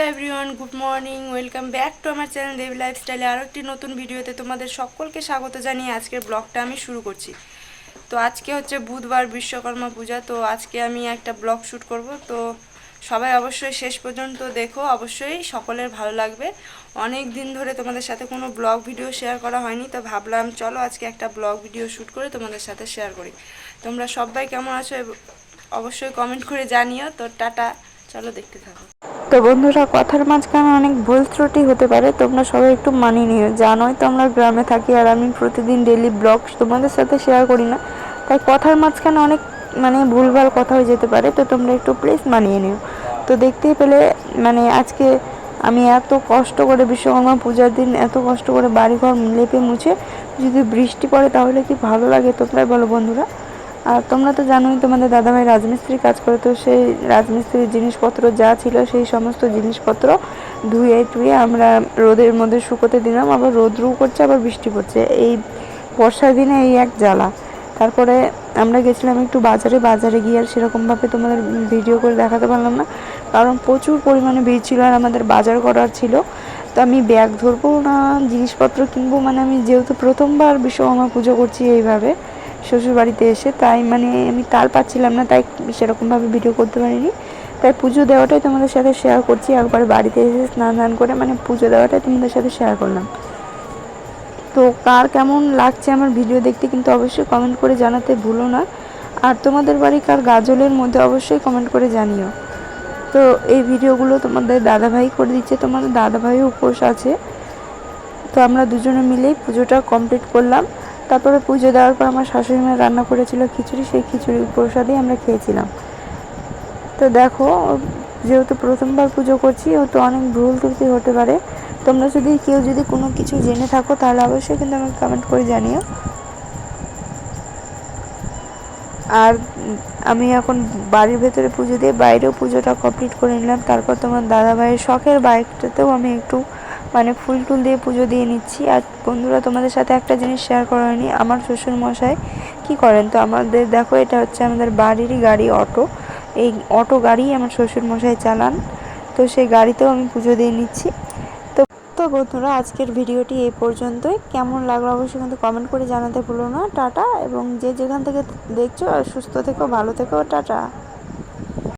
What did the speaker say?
Morning, welcome back to আমার channel Devi লাইফস্টাইলে আরও একটি নতুন ভিডিওতে তোমাদের সকলকে স্বাগত জানিয়ে আজকের ব্লগটা আমি শুরু করছি। তো আজকে হচ্ছে বুধবার বিশ্বকর্মা পূজা, তো আজকে আমি একটা ব্লগ শ্যুট করব। তো সবাই অবশ্যই শেষ পর্যন্ত দেখো, অবশ্যই সকলের ভালো লাগবে। অনেক দিন ধরে তোমাদের সাথে কোনো ব্লগ ভিডিও শেয়ার করা হয়নি, তো ভাবলাম চলো আজকে একটা ব্লগ ভিডিও শ্যুট করে তোমাদের সাথে শেয়ার করি। তোমরা সবাই কেমন আছো অবশ্যই কমেন্ট করে জানিও। তো টাটা, চলো দেখতে থাকো। তো বন্ধুরা, কথার মাঝখানে অনেক ভুল ত্রুটি হতে পারে। তোমরা সবাই একটু মানিয়ে নিও। জানোই তো আমরা গ্রামে থাকি আর আমি প্রতিদিন ডেলি ব্লগ তোমাদের সাথে শেয়ার করি না। তাই কথার মাঝখানে অনেক মানে ভুলভাল কথা হয়ে যেতে পারে, তো তোমরা একটু প্লিজ মানিয়ে নিও। তো দেখতেই পেলে মানে আজকে আমি এত কষ্ট করে বিশ্বকর্মা পূজার দিন এত কষ্ট করে বাড়িঘর লেপে মুছে যদি বৃষ্টি পড়ে তাহলে কি ভালো লাগে তোমরাই বলো বন্ধুরা। আর তোমরা তো জানোই তোমাদের দাদাভাই রাজমিস্ত্রি কাজ করে, তো সেই রাজমিস্ত্রির জিনিসপত্র যা ছিল সেই সমস্ত জিনিসপত্র ধুয়ে টুয়ে আমরা রোদের মধ্যে শুকোতে দিলাম, আবার রোদ্রু করছে, আবার বৃষ্টি পড়ছে। এই বর্ষার দিনে এই এক জ্বালা। তারপরে আমরা গেছিলাম একটু বাজারে বাজারে গিয়ে আর সেরকমভাবে তোমাদের ভিডিও করে দেখাতে পারলাম না, কারণ প্রচুর পরিমাণে ভিড় ছিল আর আমাদের বাজার করার ছিল। তো আমি ব্যাগ ধরবো না, জিনিসপত্র কিনবো মানে আমি যেহেতু প্রথমবার বিশ্বকর্মা পুজো করছি এইভাবে। শ্বশুর বাড়িতে এসে তাই মানে আমি তাল পাচ্ছিলাম না, তাই সেরকমভাবে ভিডিও করতে পারিনি। তাই পুজো দেওয়াটাই তোমাদের সাথে শেয়ার করছি, একবার বাড়িতে এসে স্নান দান করে মানে পুজো দেওয়াটাই তোমাদের সাথে শেয়ার করলাম। তো কার কেমন লাগছে আমার ভিডিও দেখতে কিন্তু অবশ্যই কমেন্ট করে জানাতে ভুলো না। আর তোমাদের বাড়ি কার গাজলের মধ্যে অবশ্যই কমেন্ট করে জানিও। তো এই ভিডিওগুলো তোমাদের দাদাভাই করে দিচ্ছে, তোমাদের দাদাভাইও উপোস আছে। তো আমরা দুজনে মিলেই পুজোটা কমপ্লিট করলাম। তারপরে পুজো দেওয়ার পর আমার শাশুড়ি মা রান্না করেছিল খিচুড়ি, সেই খিচুড়ি প্রসাদেই আমরা খেয়েছিলাম। তো দেখো, যেহেতু প্রথমবার পুজো করছি তো অনেক ভুল ত্রুটি হতে পারে। তোমরা যদি কেউ যদি কোনো কিছু জেনে থাকো, তাহলে অবশ্যই কিন্তু আমাকে কমেন্ট করে জানিও। আর আমি এখন বাড়ির ভেতরে পুজো দিয়ে বাইরেও পুজোটা কমপ্লিট করে নিলাম। তারপর তোমার দাদা ভাইয়ের শখের বাইকটাতেও আমি একটু মানে ফুল টুল দিয়ে পুজো দিয়ে নিচ্ছি। আর বন্ধুরা, তোমাদের সাথে একটা জিনিস শেয়ার করা হয়নি। আমার শ্বশুর মশাই কী করেন তো? আমাদের দেখো, এটা হচ্ছে আমাদের বাড়িরই গাড়ি, অটো। এই অটো গাড়ি আমার শ্বশুর মশাই চালান। তো সেই গাড়িতেও আমি পুজো দিয়ে নিচ্ছি। তো তো বন্ধুরা, আজকের ভিডিওটি এই পর্যন্তই। কেমন লাগল অবশ্যই কিন্তু কমেন্ট করে জানাতে ভুলো না। টাটা, এবং যে যেখান থেকে দেখছ, সুস্থ থেকো, ভালো থেকো, টাটা।